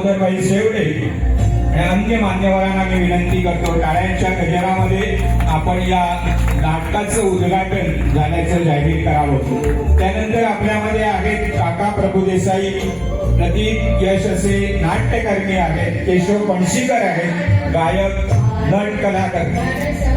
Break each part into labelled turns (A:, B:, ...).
A: दामोदरबाई शेवडे या अन्य मान्यवरांना मी विनंती करतो टाळ्यांच्या गजरामध्ये आपण या नाटकाचं उद्घाटन झाल्याचं जाहीर करावं. त्यानंतर आपल्यामध्ये आहेत काका प्रभुदेसाई प्रतीक यश असे नाट्यकर्मी आहेत केशव पणशीकर आहेत गायक नट कलाकार.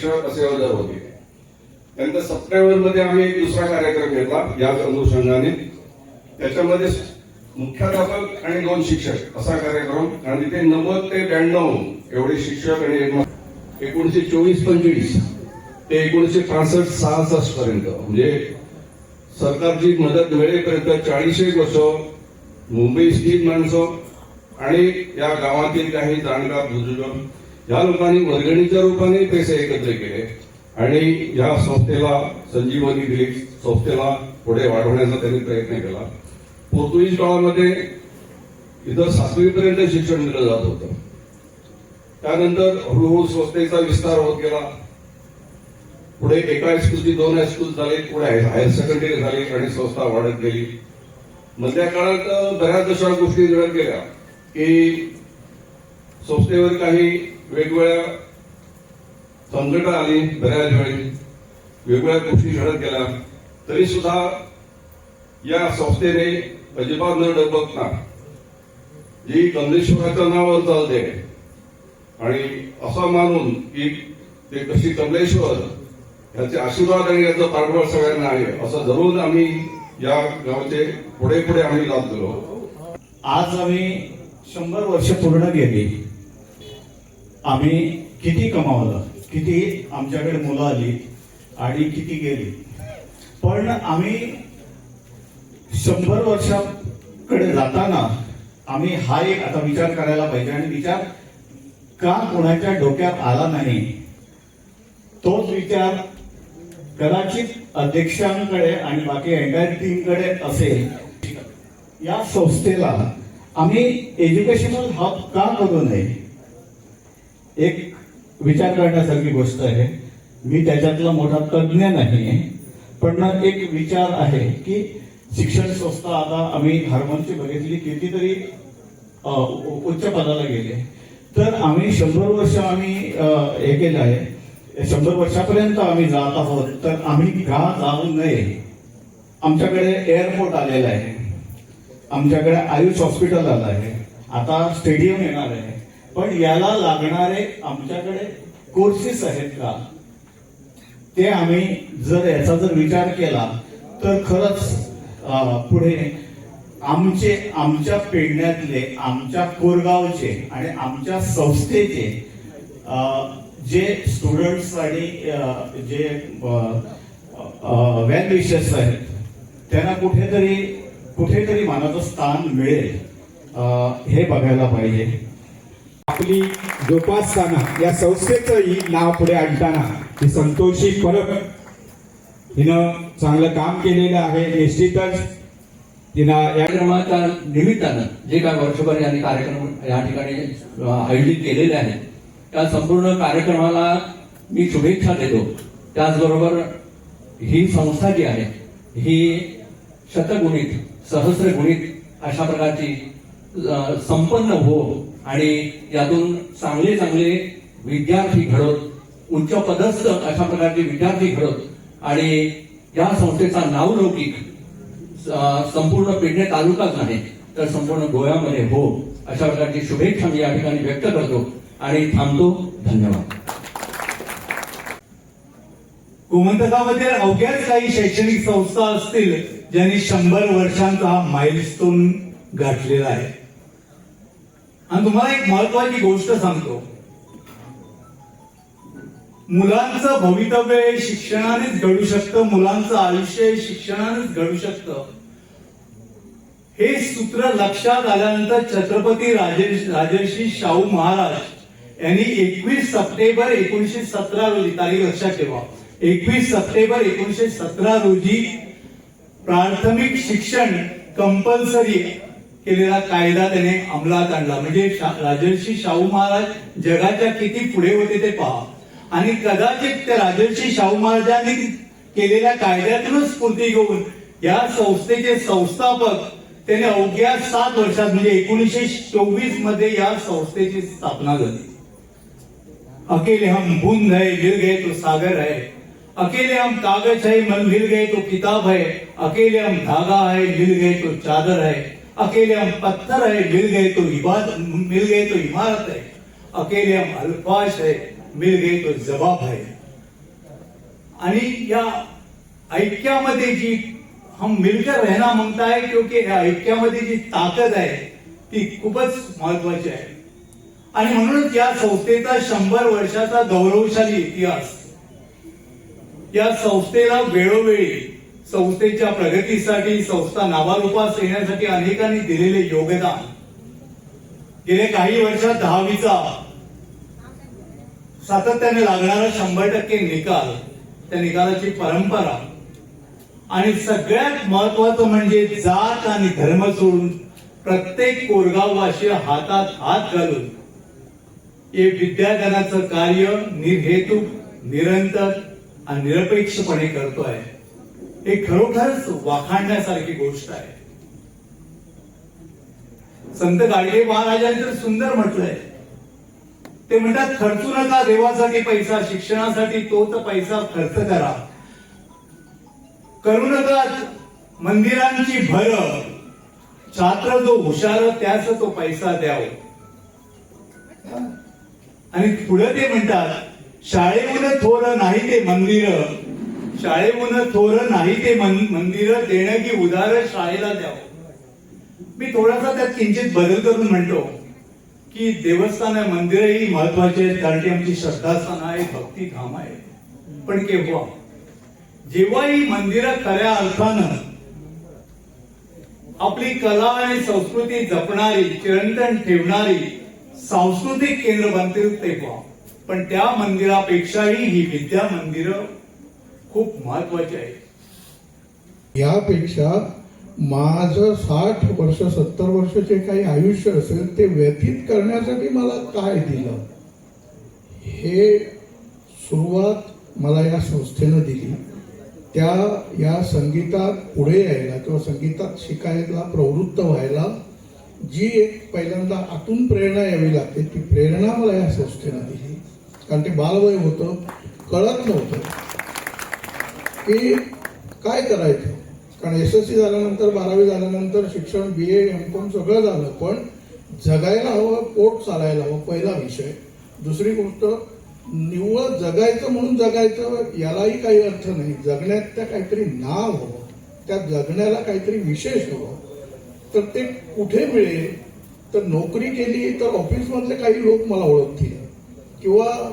B: शिक्षक असे हजर होते. त्यानंतर सप्टेंबरमध्ये आम्ही एक दुसरा कार्यक्रम घेतला याच अनुषंगाने. त्याच्यामध्ये मुख्याध्यापक आणि दोन शिक्षक असा कार्यक्रम. आणि तिथे नव्वद ते ब्याण्णव एवढे शिक्षक आणि एकोणीशे एकोणीसशे चोवीस पंचवीस ते एकोणीसशे त्रेसष्ट सहासष्ट पर्यंत म्हणजे सरकारची मदत मिळेपर्यंत चाळीस एक वर्ष मुंबई स्थित माणसं आणि या गावातील काही जाणकार बुजुर्ग या लोकांनी वर्गणीच्या रूपाने पैसे एकत्र केले आणि या संस्थेला संजीवनी दिली संस्थेला पुढे वाढवण्याचा त्यांनी प्रयत्न केला. पोर्तुगीज काळामध्ये इथं सातवीपर्यंत शिक्षण दिलं जात होतं. त्यानंतर हळूहळू संस्थेचा विस्तार होत गेला. पुढे एका हायस्कूलची दोन हायस्कूल झाले पुढे हायर सेकंडरी झाली आणि संस्था वाढत गेली. मधल्या काळात बऱ्याच अशा गोष्टी घडत गेल्या की संस्थेवर काही वेगवेगळ्या संकट आली बऱ्याच वेळी वेगवेगळ्या गोष्टी घडत गेल्या. तरी सुद्धा या संस्थेने अजिबात न डबकता जी कमलेश्वराचं नाव चालते आणि असं मानून की ते कशी कमलेश्वर याचे आशीर्वाद आणि याचं पाठबळ सगळ्यांना आहे असं धरून आम्ही या गावचे पुढे पुढे आम्ही लाभ दिलो
C: आज आम्ही शंभर वर्ष पूर्ण केली. आम्ही किती कमावलं किती आमच्याकडे मुलं आली आणि किती गेली. पण आम्ही शंभर वर्षाकडे जाताना आम्ही हा एक आता विचार करायला पाहिजे आणि विचार का कोणाच्या डोक्यात आला नाही तोच विचार कदाचित अध्यक्षांकडे आणि बाकी एंटायर टीमकडे असेल. या संस्थेला आम्ही एज्युकेशनल हब का करू नये? एक विचार करण्यासारखी गोष्ट आहे. मी त्याच्यातला मोठा तज्ज्ञ नाही पण एक विचार आहे की शिक्षण संस्था आता आम्ही हार्मोनची बघितली कितीतरी उच्च पदाला गेले. तर आम्ही शंभर वर्ष आम्ही हे केलं आहे. शंभर वर्षापर्यंत आम्ही जात आहोत. तर आम्ही का जाऊ नये? आमच्याकडे एअरपोर्ट आलेला आहे. आमच्याकडे आयुष हॉस्पिटल आलं आहे. आता स्टेडियम येणार आहे. पण याला लागणारे आमच्याकडे कोर्सेस आहेत का? ते आम्ही जर याचा जर विचार केला तर खरंच पुढे आमचे आमच्या पेडण्यातले आमच्या कोरगावचे आणि आमच्या संस्थेचे जे स्टुडंट्स आणि जे वेल विशेष आहेत त्यांना कुठेतरी कुठेतरी मानाचं स्थान मिळेल. हे बघायला पाहिजे.
A: आपली जोपासताना या संस्थेचंही नाव पुढे आणताना ही संतोषी परब. हिनं चांगलं काम केलेलं आहे निश्चितच. तिनं या
D: कार्यक्रमाच्या निमित्तानं जे काय वर्षभर यांनी कार्यक्रम या ठिकाणी आयोजित केलेले आहेत त्या संपूर्ण कार्यक्रमाला मी शुभेच्छा देतो. त्याचबरोबर ही संस्था जी आहे ही शतगुणित सहस्रगुणित अशा प्रकारची संपन्न हो आणि यातून चांगले चांगले विद्यार्थी घडत उच्च पदस्थ अशा प्रकारचे विद्यार्थी घडत आणि या संस्थेचा नावलौकिक संपूर्ण पेडणे तालुकाच नाही तर संपूर्ण गोव्यामध्ये हो अशा प्रकारची शुभेच्छा मी या ठिकाणी व्यक्त करतो आणि थांबतो. धन्यवाद.
C: गोमंतकामध्ये अवघ्याच काही शैक्षणिक संस्था असतील ज्यांनी शंभर वर्षांचा माइलस्टोन गाठलेला आहे. आणि तुम्हाला एक महत्वाची गोष्ट सांगतो. मुलांचं भवितव्य हे शिक्षणानेच घडू शकतं मुलांचं आयुष्य हे शिक्षणानेच घडू शकतं. हे सूत्र लक्षात आल्यानंतर छत्रपती राजे राजर्षी शाहू महाराज यांनी एकवीस सप्टेंबर एकोणीशे सतरा रोजी तारीख लक्षात ठेवा.
E: एकवीस सप्टेंबर एकोणीशे सतरा रोजी प्राथमिक शिक्षण कंपल्सरी केलेला कायदा त्याने अंमलात आणला. म्हणजे राजर्षी शाहू महाराज जगाच्या किती पुढे होते ते पहा. आणि कदाचित त्या राजर्षी शाहू महाराजांनी केलेल्या कायद्यातूनच स्फूर्ती घेऊन या संस्थेचे संस्थापक त्याने अवघ्या सात वर्षात म्हणजे एकोणीसशे चोवीसमध्ये या संस्थेची स्थापना झाली. अकेले हम बुंद है गिर गए तो सागर है अकेले हम कागज है मन गिर गए तो किताब है. अकेले हम धागा है गिर गए तो चादर है. अकेले हम पत्थर है मिल गए तो इबादत मिल गए तो इमारत है अकेले हम अल्पाश है मिल गए तो जवाब है आणि या ऐक्यामध्ये जी हम मिलकर रहना म्हणता है क्योंकि या ऐक्यामध्ये जी ताकद आहे ती खूपच महत्वाची आहे. आणि म्हणूनच या संस्थेचा शंभर वर्षाचा गौरवशाली इतिहास. या संस्थेला वेळोवेळी संस्थेच्या प्रगतीसाठी संस्था नावारूपास येण्यासाठी अनेकांनी दिलेले योगदान. गेले काही वर्षात दहावीचा सातत्याने लागणारा शंभर टक्के निकाल त्या निकालाची परंपरा आणि सगळ्यात महत्वाचं म्हणजे जात आणि धर्म सोडून प्रत्येक कोरगाववासी हातात हात घालून हे विद्यादानाचं कार्य निर्हेतुक निरंतर आणि निरपेक्षपणे करतोय. हे खरोखरच वाखाणण्यासारखी गोष्ट आहे. संत गाडगे महाराजांनी तर सुंदर म्हटलंय. ते म्हणतात खर्चू नका देवासाठी पैसा शिक्षणासाठी तोच पैसा खर्च करा. करू नका मंदिरांची भर. छात्र जो हुशार त्याच तो पैसा द्याव. आणि पुढे ते म्हणतात शाळेमध्ये थोर नाही ते मंदिर. शाळेहून थोर नाही ते मंदिर देणं की उदार शाळेला द्यावं. मी थोडासा त्यात किंचित बदल करून म्हणतो की देवस्थान आहे मंदिरही महत्त्वाचे आहेत कारण की आमची श्रद्धास्थान आहे भक्ती धाम आहे. पण केव्हा? जेव्हा ही मंदिरं खऱ्या अर्थानं आपली कला आणि संस्कृती जपणारी चिरंतन ठेवणारी सांस्कृतिक केंद्र बनतील तेव्हा. पण त्या मंदिरापेक्षाही ही विद्या मंदिरं खूप महत्वाची आहे.
F: यापेक्षा माझं साठ वर्ष सत्तर वर्षाचे काही आयुष्य असेल ते व्यतीत करण्यासाठी मला काय दिलं? हे सुरुवात मला या संस्थेनं दिली. त्या या संगीतात पुढे यायला किंवा संगीतात शिकायला प्रवृत्त व्हायला जी एक पहिल्यांदा आतून प्रेरणा यावी लागते ती प्रेरणा मला या संस्थेनं दिली. कारण ते बालवय होतं कळत नव्हतं. की काय करायचं? कारण एस एस सी झाल्यानंतर बारावी झाल्यानंतर शिक्षण बी ए एम कॉम सगळं झालं. पण जगायला हवं पोट चालायला हवं पहिला विषय. दुसरी गोष्ट निव्वळ जगायचं म्हणून जगायचं यालाही काही अर्थ नाही. जगण्यात त्या काहीतरी नाव हवं. त्या जगण्याला काहीतरी विशेष हवं. तर ते कुठे मिळेल? तर नोकरी केली तर ऑफिसमधले काही लोक मला ओळखतील. किंवा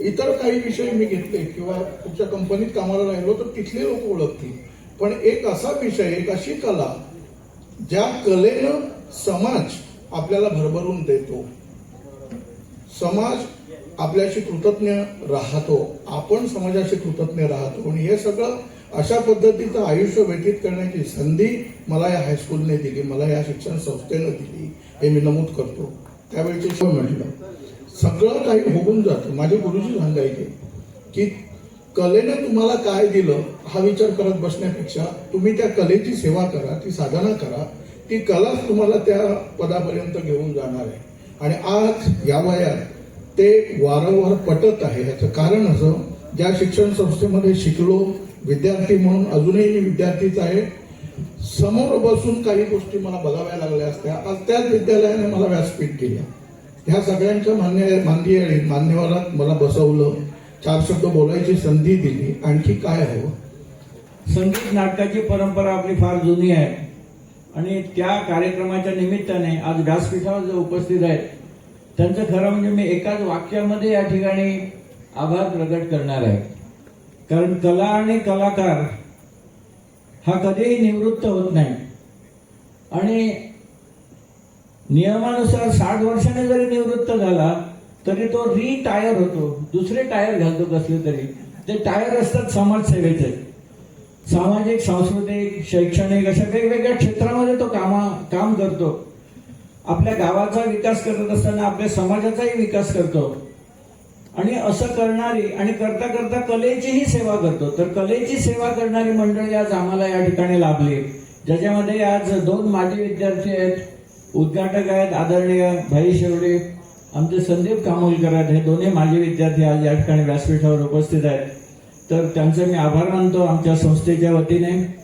F: इतर काही विषय मी घेतले किंवा तुमच्या कंपनीत कामाला राहिलो तर तिथले लोक ओळखतील. पण एक असा विषय एक अशी कला ज्या कलेनं समाज आपल्याला भरभरून देतो. समाज आपल्याशी कृतज्ञ राहतो. आपण समाजाशी कृतज्ञ राहतो. आणि हे सगळं अशा पद्धतीचं आयुष्य व्यतीत करण्याची संधी मला या हायस्कूलने दिली मला या शिक्षण संस्थेनं दिली हे मी नमूद करतो. त्यावेळचे शिव म्हटलं सगळं काही होऊन जातं. माझे गुरुजी सांगायचे की कलेनं तुम्हाला काय दिलं हा विचार करत बसण्यापेक्षा तुम्ही त्या कलेची सेवा करा ती साधना करा. ती कलाच तुम्हाला त्या पदापर्यंत घेऊन जाणार आहे. आणि आज या वयात ते वारंवार पटत आहे. याचं कारण असं ज्या शिक्षण संस्थेमध्ये शिकलो विद्यार्थी म्हणून अजूनही मी विद्यार्थीच आहे समोर बसून काही गोष्टी मला बघाव्या लागल्या असत्या. आज त्याच विद्यालयाने मला व्यासपीठ दिलं. ह्या सगळ्यांच्या मान्य मान्य मान्यवरात मला बसवलं. चार शब्द बोलायची संधी दिली. आणखी काय हवं
G: संगीत नाटकाची परंपरा आपली फार जुनी आहे. आणि त्या कार्यक्रमाच्या निमित्ताने आज व्यासपीठावर जे उपस्थित आहेत त्यांचं खरं म्हणजे मी एकाच वाक्यामध्ये या ठिकाणी आभार प्रकट करणार आहे. कारण कला आणि कलाकार हा कधीही निवृत्त होत नाही. आणि नियमानुसार साठ वर्षाने जरी निवृत्त झाला तरी तो री टायर होतो. दुसरे टायर घालतो कसले तरी. ते टायर असतात समाजसेवेचे. सामाजिक सांस्कृतिक शैक्षणिक अशा वेगवेगळ्या क्षेत्रामध्ये तो कामा काम करतो. आपल्या गावाचा विकास करत असताना आपल्या समाजाचाही विकास करतो. आणि असं करणारी आणि करता करता कलेचीही सेवा करतो. तर कलेची सेवा करणारी मंडळी आज आम्हाला या ठिकाणी लाभली. ज्याच्यामध्ये आज दोन माजी विद्यार्थी आहेत. उद्घाटक आहेत आदरणीय भाई शेवडे आमचे संदीप कामोलकर आहेत हे दोन्ही माजी विद्यार्थी आज या ठिकाणी व्यासपीठावर उपस्थित आहेत. तर त्यांचे मी आभार मानतो आमच्या संस्थेच्या वतीने.